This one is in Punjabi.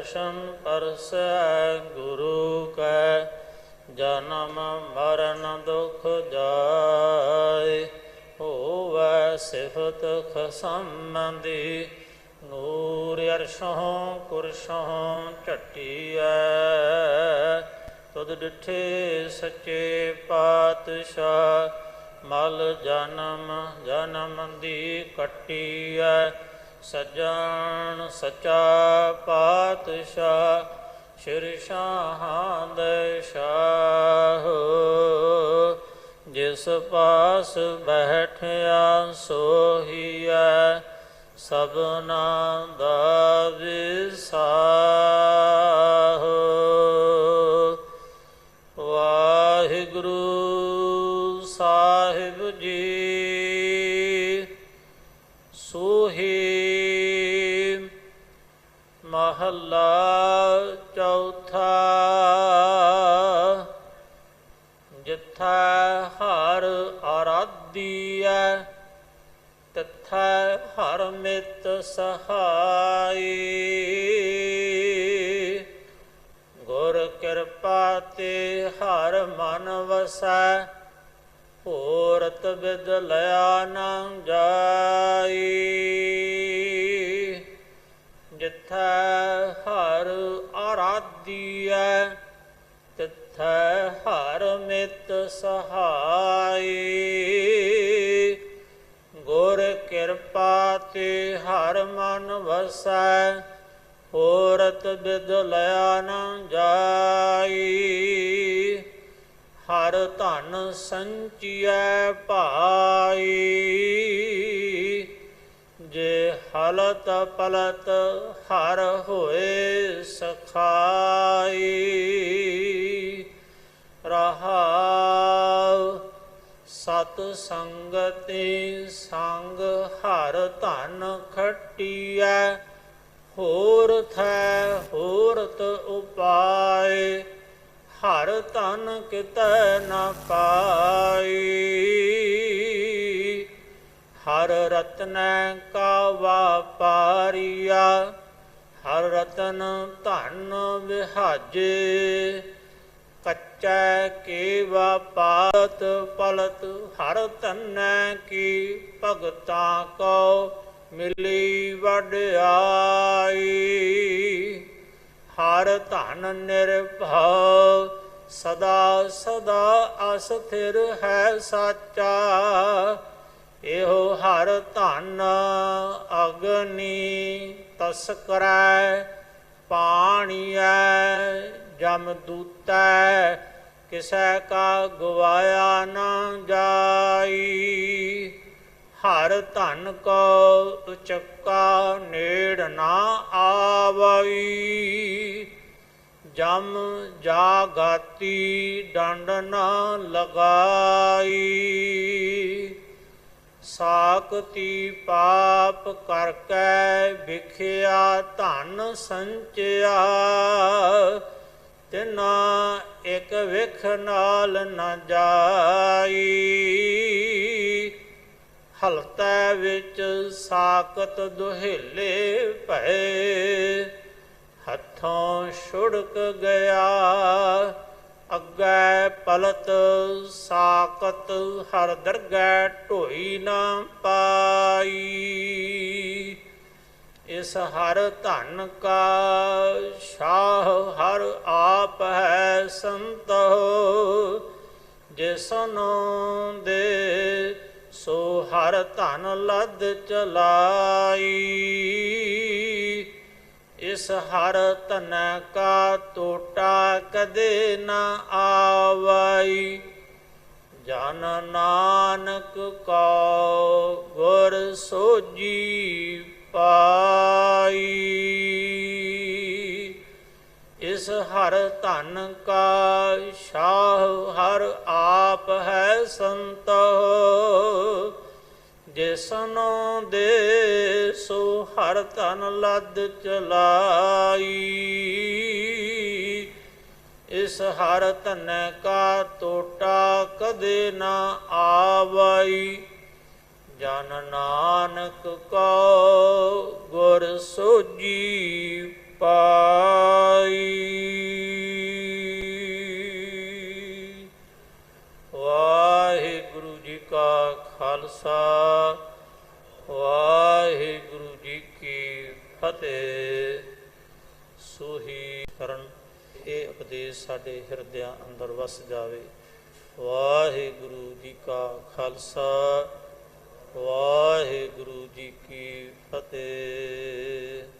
ਦਰਸ਼ਨ ਪਰਸੈ ਗੁਰੂ ਕੈ, ਜਨਮ ਮਰਨ ਦੁਖ ਜਾਏ। ਹੋਵੈ ਸਿਫਤ ਖਸਮੰਦੀ ਨੂਰ ਅਰਸ਼ੋਂ ਕੁਰਸ਼ੋਂ ਝਟੀਐ। ਤੁਧ ਡਿਠੇ ਸੱਚੇ ਪਾਤਸ਼ਾਹ, ਮਲ ਜਨਮ ਜਨਮ ਦੀ ਕੱਟੀਐ। ਸਜਣ ਸਚਾ ਪਾਤਸ਼ਾਹ, ਸ਼੍ਰੀ ਸ਼ਾਹਾਂ ਦੇ ਸ਼ਾਹ। ਜਿਸ ਪਾਸ ਬੈਠਿਆ ਸੋਹੀਐ ਸਭਨਾ ਦਾ ਵਿਸਾਹ। ਵਾਹਿਗੁਰੂ ਸਾਹਿਬ ਜੀ ਮਹੱਲਾ ਚੌਥਾ ਜਿੱਥਾ ਹਰ ਆਰਾਧੀਐ ਤਥਾ ਹਰ ਮਿਤ ਸਹਾਈ। ਗੁਰ ਕਿਰਪਾ ਤੇ ਹਰ ਮਨ ਵਸੈ ਹੋਰਤ ਬਿਦ ਲਿਆ ਨਾ ਜਾਈ। ਆਰਾਧੀਐ ਤਿਥੈ ਹਰ ਮਿਤ ਸਹਾਈ। ਗੁਰ ਕਿਰਪਾ ਤੇ ਹਰ ਮਨ ਵਸੈ, ਹੋਰਤ ਬਿਦ ਲਿਆ ਨਾ ਜਾਈ। ਹਰ ਧਨ ਸੰਚੀਐ ਭਾਈ। ਪਲਤ ਪਲਤ ਹਰ ਹੋਏ ਸਖਾਈ। ਰਹਾਉ ਸਤ ਸੰਗਤੀ ਸੰਗ ਹਰ ਧਨ ਖਟੀਐ। ਹੋਰ ਥੈ ਹੋਰਤ ਉਪਾਏ, ਹਰ ਧਨ ਕਿਤੈ ਨ ਪਾਈ। ਹਰ ਰਤਨੈ ਕਾ ਵਾਪਾਰੀਆ, ਹਰ ਰਤਨ ਧਨ ਵਿਹਾਜੇ। ਕੱਚੈ ਕੇ ਵਾਪਾਤ ਪਲਤ, ਹਰ ਧਨੈ ਕੀ ਭਗਤਾਂ ਕੋ ਮਿਲੀ ਵਡਿਆਈ। ਹਰ ਧਨ ਨਿਰਭਉ, ਸਦਾ ਸਦਾ ਅਸਥਿਰ ਹੈ ਸਾਚਾ। ਇਹੋ ਹਰ ਧਨ ਅਗਨੀ ਤਸਕਰੈ ਪਾਣੀਐ ਜਮ ਦੂਤੈ, ਕਿਸੈ ਕਾ ਗਵਾਇਆ ਨਾ ਜਾਈ। ਹਰ ਧਨ ਕੋ ਉਚਕਾ ਨੇੜ ਨਾ ਆਵਈ। ਜਮ ਜਾਗਾਤੀ ਡੰਡ ਨਾ ਲਗਾਈ। ਸਾਕਤੀ ਪਾਪ ਕਰਕੇ ਵਿਖਿਆ ਧਨ ਸੰਚਿਆ। ਤਿਨਾ ਇੱਕ ਵਿਖ ਨਾਲ ਨ ਜਾਈ। ਹਲਤੈ ਵਿੱਚ ਸਾਕਤ ਦੁਹੇਲੇ ਭਏ। ਹੱਥੋਂ ਛੁੜਕ ਗਿਆ। ਅੱਗੇ ਪਲਤ ਸਾਕਤ ਹਰ ਦਰਗਹਿ ਢੋਈ ਨਾ ਪਾਈ। ਇਸ ਹਰ ਧਨ ਕਾ ਸ਼ਾਹ ਹਰ ਆਪ ਹੈ ਸੰਤੋ। ਜਿਸਨੋਂ ਦੇ ਸੋ ਹਰ ਧਨ ਲੱਦ ਚਲਾਈ। ਇਸ ਹਰ ਧਨ ਕਾ ਟੋਟਾ ਕਦੇ ਨਾ ਆਵਈ। ਜਨ ਨਾਨਕ ਕੋ ਗੁਰ ਸੋਜੀ ਪਾਈ। ਇਸ ਹਰ ਧਨ ਕਾ ਸ਼ਾਹ ਹਰ ਆਪ ਹੈ ਸੰਤੋ। ਜਿਸਨੋਂ ਦੇ ਸੋ ਹਰ ਧਨ ਲੱਦ ਚਲਾਈ। ਇਸ ਹਰ ਧਨ ਕਾ ਟੋਟਾ ਕਦੇ ਨਾ ਆਵਈ। ਜਨ ਨਾਨਕ ਕੋ ਗੁਰ ਸੋਜੀ ਕੀ ਫਤਿਹ। ਸੋਹੀ ਕਰਨ, ਇਹ ਉਪਦੇਸ਼ ਸਾਡੇ ਹਿਰਦਿਆਂ ਅੰਦਰ ਵਸ ਜਾਵੇ। ਵਾਹਿਗੁਰੂ ਜੀ ਕਾ ਖਾਲਸਾ, ਵਾਹਿਗੁਰੂ ਜੀ ਕੀ ਫਤਿਹ।